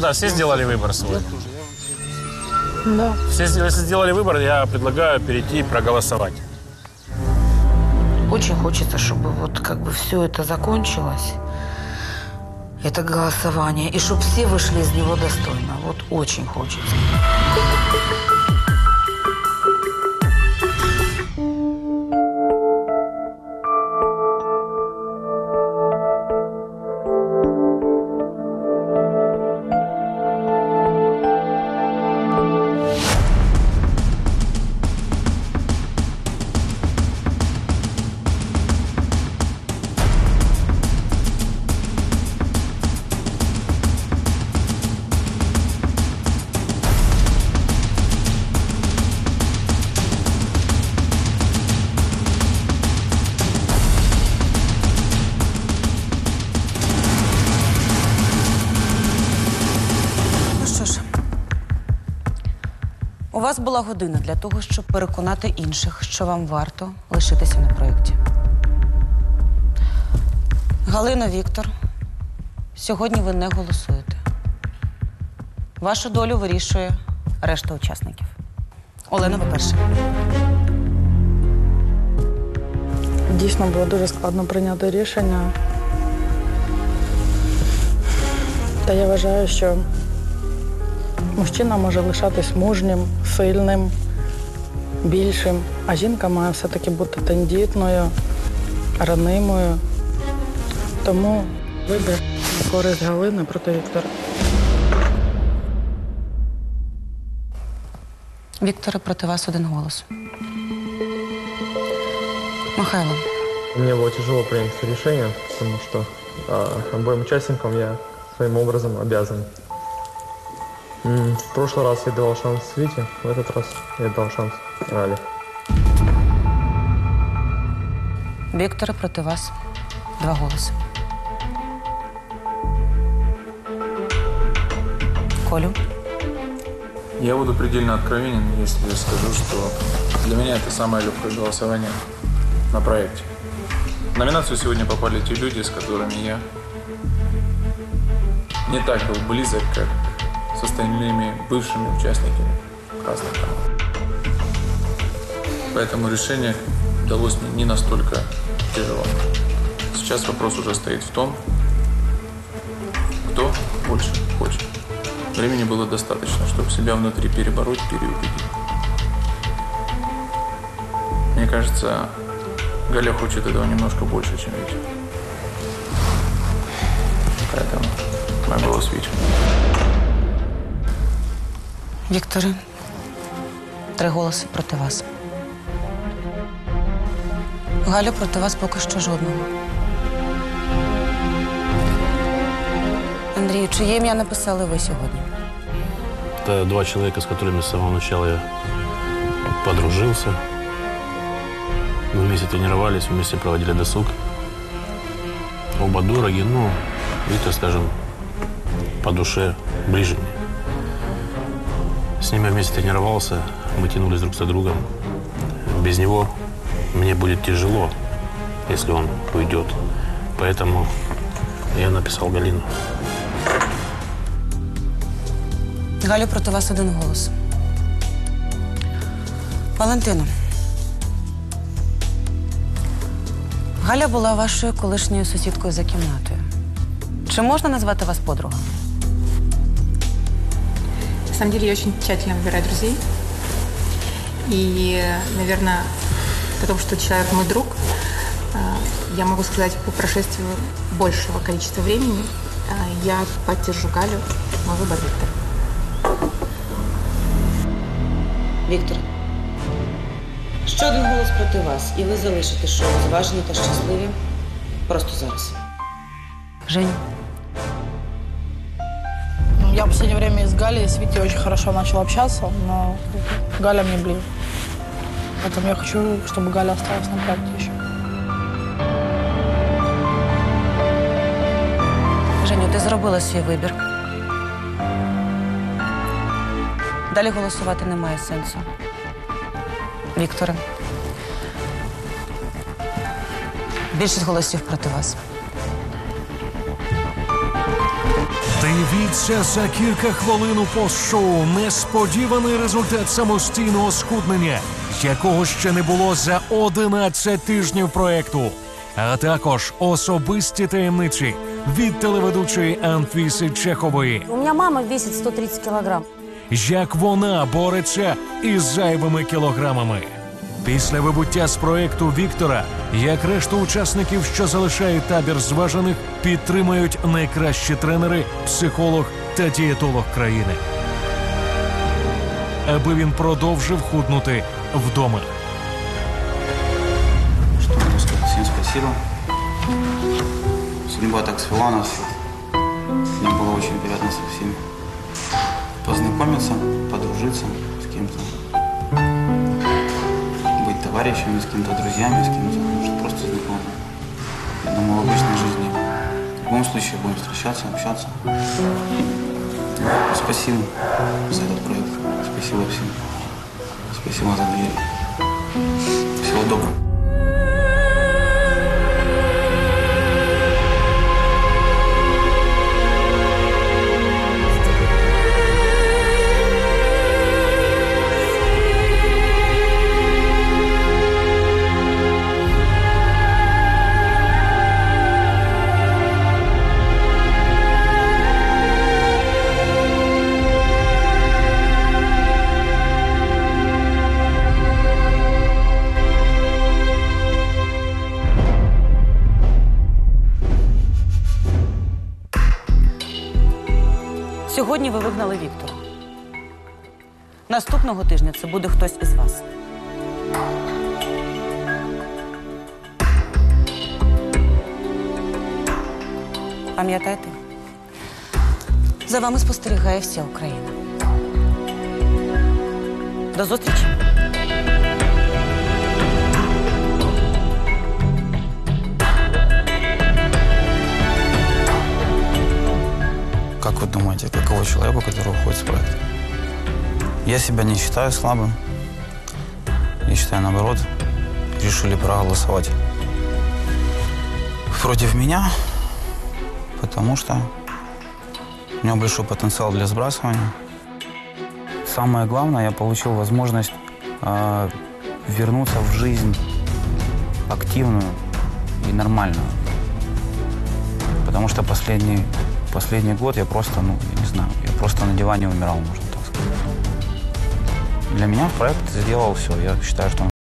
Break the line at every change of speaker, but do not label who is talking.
Да, все сделали выбор свой.
Да.
Все, если сделали выбор, я предлагаю перейти и проголосовать.
Очень хочется, чтобы вот как бы все это закончилось, это голосование, и чтобы все вышли из него достойно. Вот очень хочется.
У вас була година для того, щоб переконати інших, що вам варто лишитися на проєкті. Галина Віктор, сьогодні ви не голосуєте. Вашу долю вирішує решта учасників. Олена, ви перша.
Дійсно було дуже складно прийняти рішення. Та я вважаю, що мужчина може лишатись мужнім, сильним, більшим, а жінка має все-таки бути тендітною, ранимою. Тому вибір на користь Галини проти Віктора.
Вікторе, проти вас один голос. Михайло,
Мне было тяжело принять это решение, потому что а, обоим участникам я своим образом обязан. В прошлый раз я давал шанс Вите, в этот раз я дал шанс Али.
Вікторе, проти вас два голоси. Колю.
Я буду предельно откровенен, если я скажу, что для меня это самое легкое голосование на проекте. В номинацию сегодня попали те люди, с которыми я не так был близок, как с остальными бывшими участниками разных команд. Поэтому решение далось мне не настолько тяжело. Сейчас вопрос уже стоит в том, кто больше хочет. Времени было достаточно, чтобы себя внутри перебороть, переубедить. Мне кажется, Галя хочет этого немножко больше, чем Витя. Поэтому мой голос Витя.
Вікторе, три голоси проти вас. Галю, проти вас поки що жодного. Андрію, чиє ім'я написали ви сьогодні?
Это два человека, с которыми с самого начала я подружился. Мы вместе тренировались, вместе проводили досуг. Оба дороги, ну, Виктор, скажем, по душе ближе мне. С ним я вместе тренировался, мы тянулись друг за другом. Без него мне будет тяжело, если он уйдет. Поэтому я написал Галину.
Галю, проти вас один голос. Валентино. Галя була вашою колишньою сусідкою за кімнатою. Чи можна назвати вас подругою?
На самом деле я очень тщательно выбираю друзей. И, наверное, потому что человек мой друг, э, я могу сказать по прошествию большего количества времени, э, я поддержу Галю, мой выбор Виктор.
Віктор. Ще один голос проти вас, і ви залишите шоу зважені та щасливі просто зараз. Жень,
Я в последнее время и с Галей, и с Витей очень хорошо начал общаться, но Галя мне ближе. Поэтому я хочу, чтобы Галя осталась на проекте еще.
Женю, ти зробила свій вибір. Далі голосувати немає сенсу. Вікторе. Більшість голосів проти вас.
Дивіться за кілька хвилин у постшоу несподіваний результат самостійного схуднення, якого ще не було за 11 тижнів проекту, а також особисті таємниці від телеведучої Анфіси Чехової.
У меня мама весит 130 килограмм.
як вона бореться із зайвими кілограмами. Після вибуття з проекту Віктора, як решту учасників, що залишають табір зважених, підтримають найкращі тренери, психолог та дієтолог країни. Аби він продовжив худнути вдома.
Могу сказать? Спасибо. Судьба так свела нас. Мне было очень приятно со всеми познакомиться, подружиться с кем-то. Товарищами, с кем-то друзьями, с кем-то может, просто знакомыми. Я думаю, в обычной жизни. В любом случае будем встречаться, общаться. Спасибо за этот проект. Спасибо всем. Спасибо за доверие. Всего доброго.
Сьогодні ви вигнали Віктора. Наступного тижня це буде хтось із вас. Пам'ятайте, за вами спостерігає вся Україна. До зустрічі!
Я себя не считаю слабым. Я считаю, наоборот, решили проголосовать против меня, потому что у меня большой потенциал для сбрасывания. Самое главное, я получил возможность э, вернуться в жизнь активную и нормальную. Потому что последний, последний год я просто, ну, я не знаю, я просто на диване умирал, можно так сказать. Для меня проект сделал все. Я считаю, что он